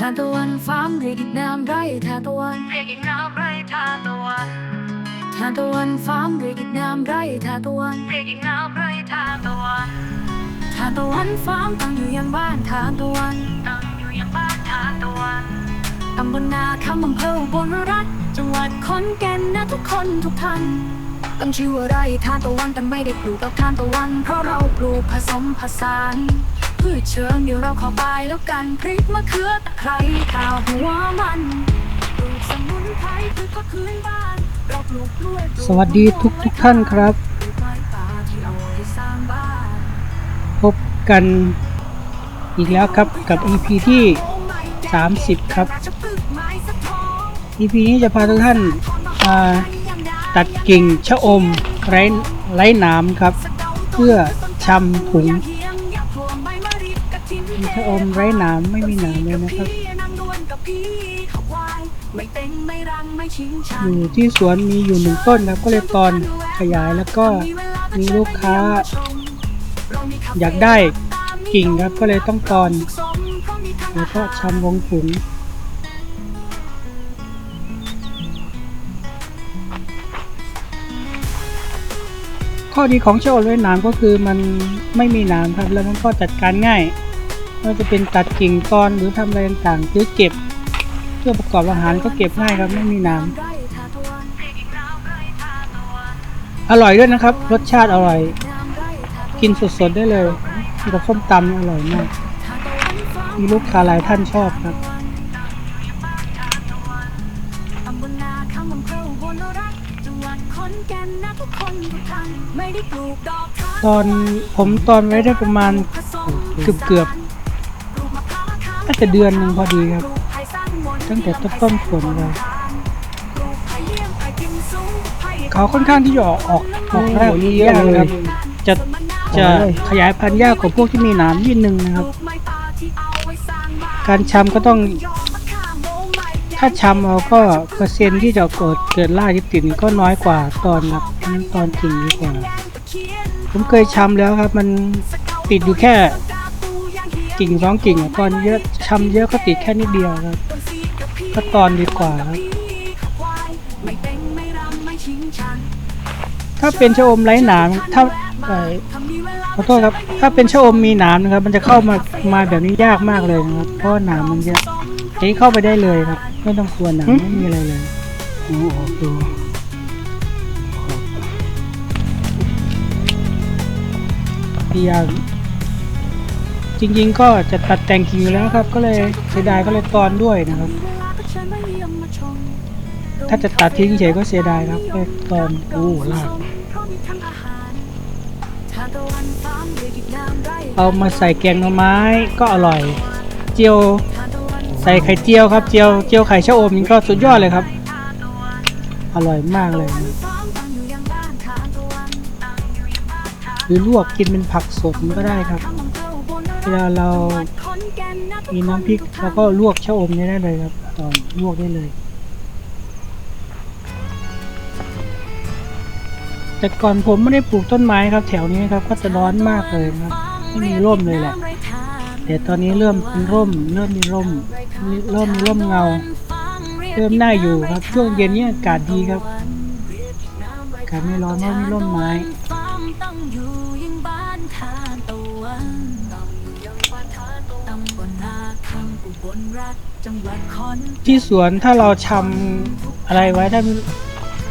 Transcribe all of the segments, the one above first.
ทานตะวันฟ้ามเรียกอีกน้ำไรทานตะวันเรียกอีกน้ำไรทานตะวันทานตะวันฟ้ามเรียกอีกน้ำไรทานตะวันเรียกอีกน้ำไรทานตะวันทานตะวันฟ้ามตั้งอยู่ยังบ้านทานตะวันตั้งอยู่ยังบ้านทานตะวันตำบลนาคำอำเภออุบลรัตน์จังหวัดขอนแก่นนะทุกคนทุกท่านตั้งชื่อว่าไรทานตะวันแต่ไม่ได้ปลูกกับทานตะวัน เพราะเราปลูกผสมผสาน พืชเชิงเดี๋ยวเราขอไปแล้วกันพริกมะเขือตะไคร้ข้าวหัวมันปลูกสมุนไพรพืชก็พื้นบ้านเราปลูกกล้วยปลูกสวัสดีทุกทุกท่านครับ ปลูกไม้ป่าที่เอาไว้สร้างบ้านพบกันอีกแล้วครับกับ EP ที่ 30 ครับ EP นี้จะพาทุกท่านมาตัดกิ่งชะอมไร้ไร้หนามครับ เพื่อชำถุง ชะอมไร้หนามไม่มีหนามเลยนะครับ อยู่ที่สวนมีอยู่หนึ่งต้นครับก็เลยตอนขยายแล้วก็มีลูกค้า อยากได้กิ่งครับก็เลยต้องตอน แล้วก็ชำลงถุงข้อดีของชะอมไร้นามก็คือมันไม่มีนามครับ แล้วมันก็จัดการง่าย ไม่ว่าจะเป็นตัดกิ่งตอนหรือทำอะไรต่างๆหรือเก็บ เพื่อประกอบอาหารก็เก็บง่ายครับไม่มีน้ำอร่อยด้วยนะครับ รสชาติอร่อย กินสดๆได้เลยกับส้มตำนี่อร่อยมากมีลูกค้าหลายท่านชอบครับตอนผมตอนไว้ได้ประมาณเกือบเกือบ น่าจะเดือนหนึ่งพอดีครับ ตั้งแต่ต้นต้นฝนเลยเขาค่อนข้างที่จะออกออกออกแรกนี่ยากนะครับ จะจะขยายพันธุ์ยากกว่าพวกที่มีหนามนิดนึงนะครับ การชำก็ต้อง ถ้าชำเอาก็เปอร์เซ็นต์ที่จะเกิดเกิดล่าที่ติดนี่ก็น้อยกว่าตอนครับนั้นตอนกิ่งดีกว่าผมเคยชำแล้วครับ มันติดอยู่แค่ กิ่งสองกิ่งอะตอนเยอะชำเยอะก็ติดแค่นิดเดียวครับก็ตอนดีกว่าครับถ้าเป็นชะอมไร้หนามถ้าเอ่อขอโทษครับ ถ้าเป็นชะอมมีหนามนะครับ มันจะเข้ามามาแบบนี้ยากมากเลยนะครับ เพราะว่าหนามมันเยอะอันนี้เข้าไปได้เลยครับ ไม่ต้องกลัวหนามไม่มีอะไรเลยโอ้โหดูพยายาม จริง ๆ ก็จะตัดแต่งกิ่งอยู่แล้วครับ ก็เลยเสียดายก็เลยตอนด้วยนะครับ ถ้าจะตัดทิ้งเฉยก็เสียดายครับก็ตอนโอ้ลากเอามาใส่แกงหน่อไม้ก็อร่อย เจียวใส่ไข่เจียวครับ เจียวเจียวไข่ชะอมนี่ก็สุดยอดเลยครับ อร่อยมากเลยหรือลวกกินเป็นผักสดมันก็ได้ครับ เวลาเรามีน้ำพริกแล้วก็ลวกชะอมนี่ได้เลยครับตอนลวกได้เลย แต่ก่อนผมไม่ได้ปลูกต้นไม้ครับ แถวนี้ครับก็จะร้อนมากเลยครับไม่มีร่มเลยแหละแต่ตอนนี้เริ่มเป็นร่ม เริ่มมีร่มเริ่มมีร่มเงา เริ่มน่าอยู่ครับ ช่วงเย็นนี้อากาศดีครับอากาศไม่ร้อนเพราะมีร่มไม้ ที่สวนถ้าเราชำอะไรไว้ถ้า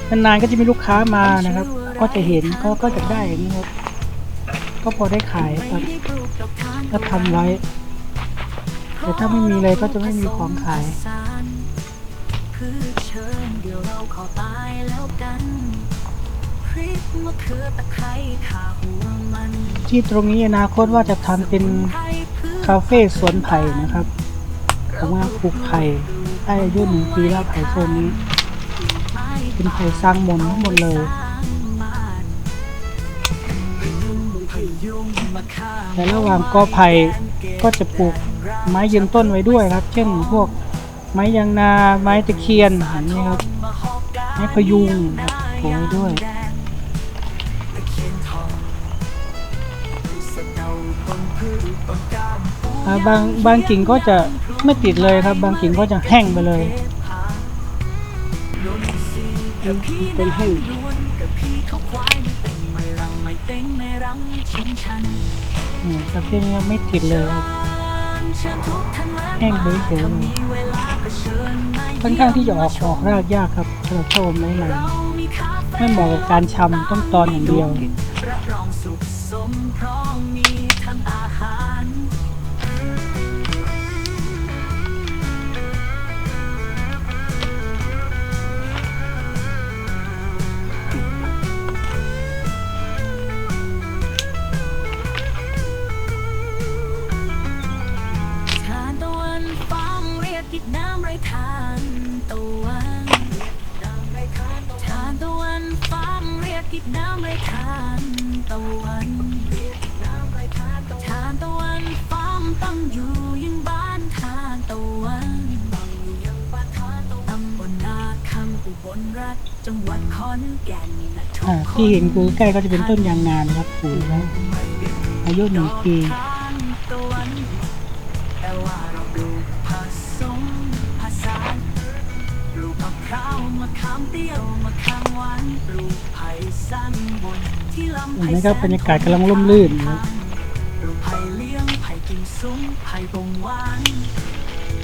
นานๆก็จะมีลูกค้ามานะครับ ก็จะเห็นก็ก็จะได้อย่างนี้ครับ ก็พอได้ขายครับก็ทำไว้ แต่ถ้าไม่มีเลยก็จะไม่มีของขายที่ตรงนี้อนาคตว่าจะทำเป็น คาเฟ่สวนไผ่นะครับผมว่าปลูกไผ่ได้อายุหนึ่งปีแล้วไผ่โซนนี้ เป็นไผ่สร้างมนทั้งหมดเลยแต่ระหว่างกอไผ่ก็จะปลูกไม้ยืนต้นไว้ด้วยครับ เช่นพวกไม้ยางนาไม้ตะเคียนอันนี้ครับไม้พยุงครับปลูกไว้ด้วย บางบางกิ่งก็จะไม่ติดเลยครับ บางกิ่งก็จะแห้งไปเลยเป็นแห้งนี่ประเภทนี้ไม่ติดเลยครับแห้งเบยๆเลยค่อนข้างที่จะออกออกรากยากครับสำหรับชะอมไม้ลายไม่เหมาะกับการชำต้องตอนอย่างเดียว จังหวัดขอนแก่นนะทุกอ่าคนที่เห็นคือใกล้ก็จะเป็นต้นยางนานะครับปลูกไว้อายุหนึ่งปีทานตะวันแต่ว่าเราปลูกผสมผสานปลูกมะพร้าวมะขามเตี้ยวมะขามหวานปลูกไผ่สั้นบนที่ลำเห็นไผ่ไหมครับแสบรรยากาศกำลังร่มรื่นนะครับปลูกไผ่เลี้ยงไผ่กินซุ้มไผ่บงหวาน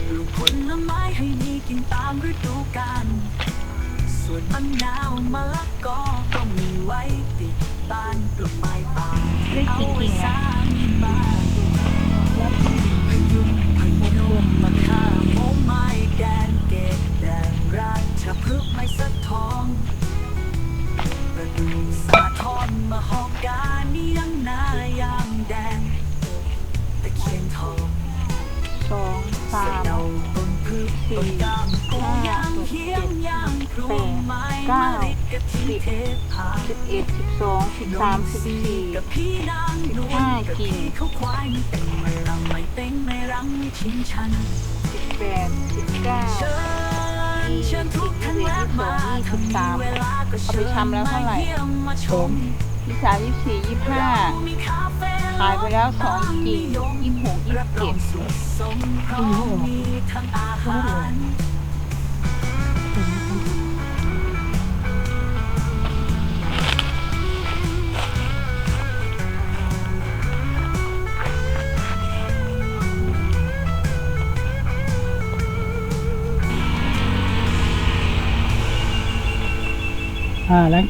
ปลูกผลไม้ให้มีกินตามฤดูกาล ส่วนมะนาวมะละกอก็มีไว้ติดบ้านปลูกไม้ป่าได้กี่กิ่งอะพ สามสิบสี่ห้ากิ่งสิบแปดสิบเก้าสิบสิบยี่สิบสองยี่สิบสามเอาไปทำแล้วเท่าไหร่ผมยี่สามยี่สี่ยี่ห้าขายไปแล้วสองกิ่งยี่หกยี่เจ็ดยี่หก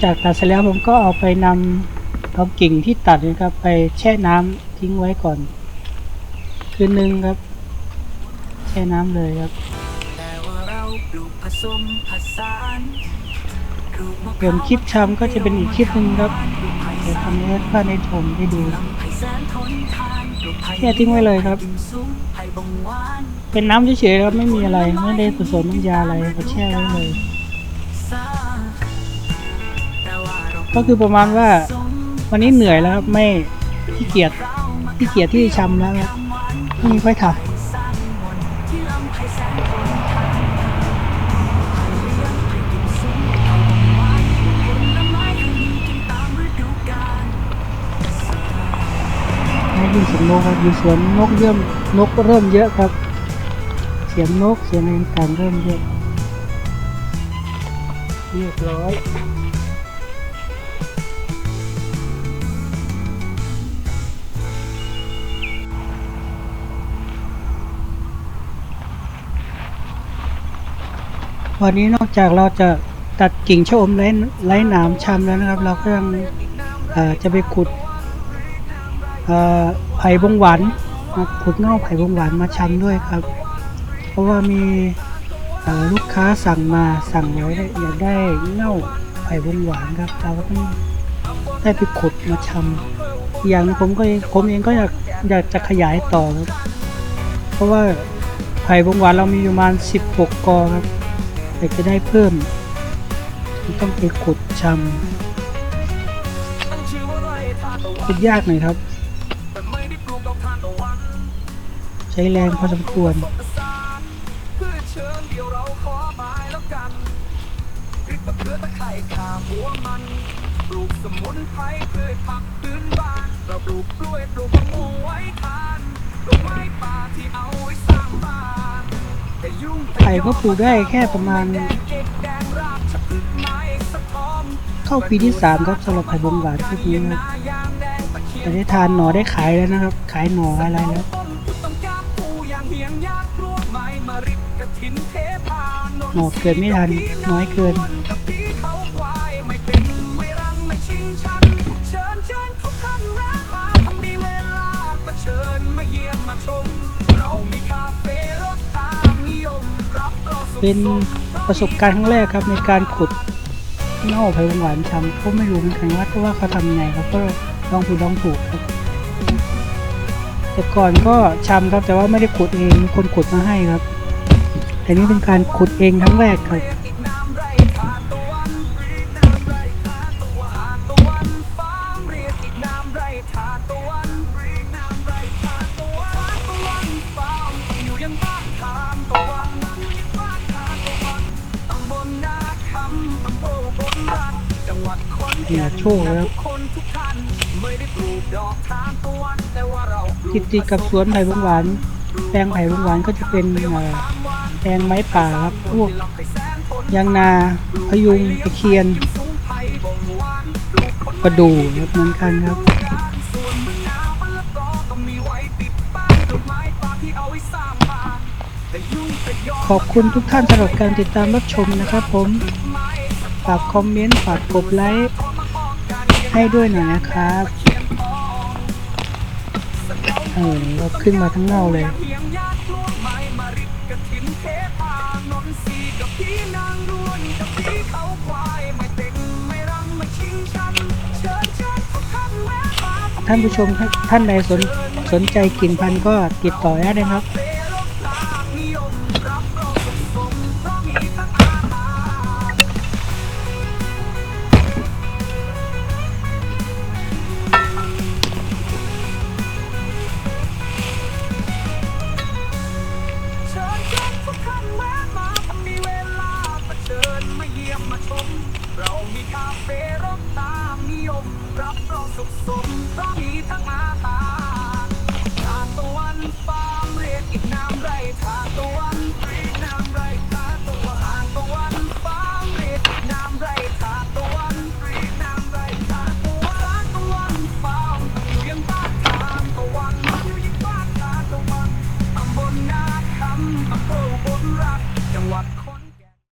จากตัดเสร็จแล้วผมก็เอาไปนำเอากิ่งที่ตัดนะครับ ไปแช่น้ำทิ้งไว้ก่อน คืนนึงครับ แช่น้ำเลยครับเราปลูกผสมผสานปลูกมะพส่วร้านวคลิปชำก็จะเป็นอีกคลิปหนึ่งครับเดี๋ยวทำให้เพื่อนได้ชมได้ดูแช่ทิ้งไว้เลยครับ เป็นน้ำเฉยๆครับไม่มีอะไรไม่ได้ผสมน้ำยาอะไรก็แช่ไว้เลย ก็คือประมาณว่าวันนี้เหนื่อยแล้วครับไม่ขี้เกียจขี้เกียจที่ชำแล้วครับพรุ่งนี้ค่อยถ่ายได้ยินสียงนกครับอยู่สวนนกเริ่มนกเริ่มเยอะครับ เสียงนกเสียงอะไรต่างเริ่มเยอะเรียบร้อย วันนี้นอกจากเราจะตัดกิ่งชะอมไร้ไร้หนามชำแล้วนะครับ เราก็ยังจะไปขุดไผ่บงหวานมาขุดเง่าไผ่บงหวานมาชำด้วยครับ เพราะว่ามีลูกค้าสั่งมาสั่งไว้อยากได้เง่าไผ่บงหวานครับเราก็ต้องได้ไปขุดมาชำอีกอย่างหนึงผมก็ผมเองก็อยากอยากจะขยายต่อครับเพราะว่าไผ่บงหวานเรามีอยู่ประมาณ16กอครับ อยากจะได้เพิ่มต้องไปขุดชำขุดยากหน่อยครับ ใช้แรงพอสมควรเราขอหมายแล้วกันพริกมะเขือตะไคร้ข่าหัวมันปลูกสมุนไพรพืชผักพื้นบ้านเราปลูกกล้วยปลูกมะม่วงไว้ทานปไผ่ก็ปลูกได้แค่ประมาณ เข้าปีที่สามครับสำหรับไผ่บงหวานพวกนี้นะครับแต่ได้ทานหน่อได้ขายแล้วนะครับ ขายหน่ออะไรแล้วหน่อเกิดไม่ทัน น้อยเกินเป็นประสบการณ์ครั้งแรกครับในการขุดเง่าไผ่หวานชำก็ไม่รู้เหมือนกันว่าว่าเขาทำยังไงครับก็ลองผิดลองถูกครับ แต่ก่อนก็ชำครับแต่ว่าไม่ได้ขุดเองมีคนขุดมาให้ครับแต่นี่เป็นการขุดเองครั้งแรกครับ เหนือโชคแล้วติดติดกับสวนไผ่หวานแปลงไผ่หวานก็จะเป็นเอ่อแปลงไม้ป่าครับพวกยางนาพยุงตะเคียนประดู่ครับเหมือนกันครับขอบคุณทุกท่านสำหรับการติดตามรับชมนะครับผม ฝากคอมเมนต์ ฝากกดไลค์ ให้ด้วยหน่อยนะครับเออเราขึ้นมาทั้งเงาเลยท่านผู้ชมท่านใดสนสนใจกิ่งพันธุ์ก็ติดต่อได้นะครับ ตะวันฟาร์มเรียกอีกน้ำไรทางตะวัน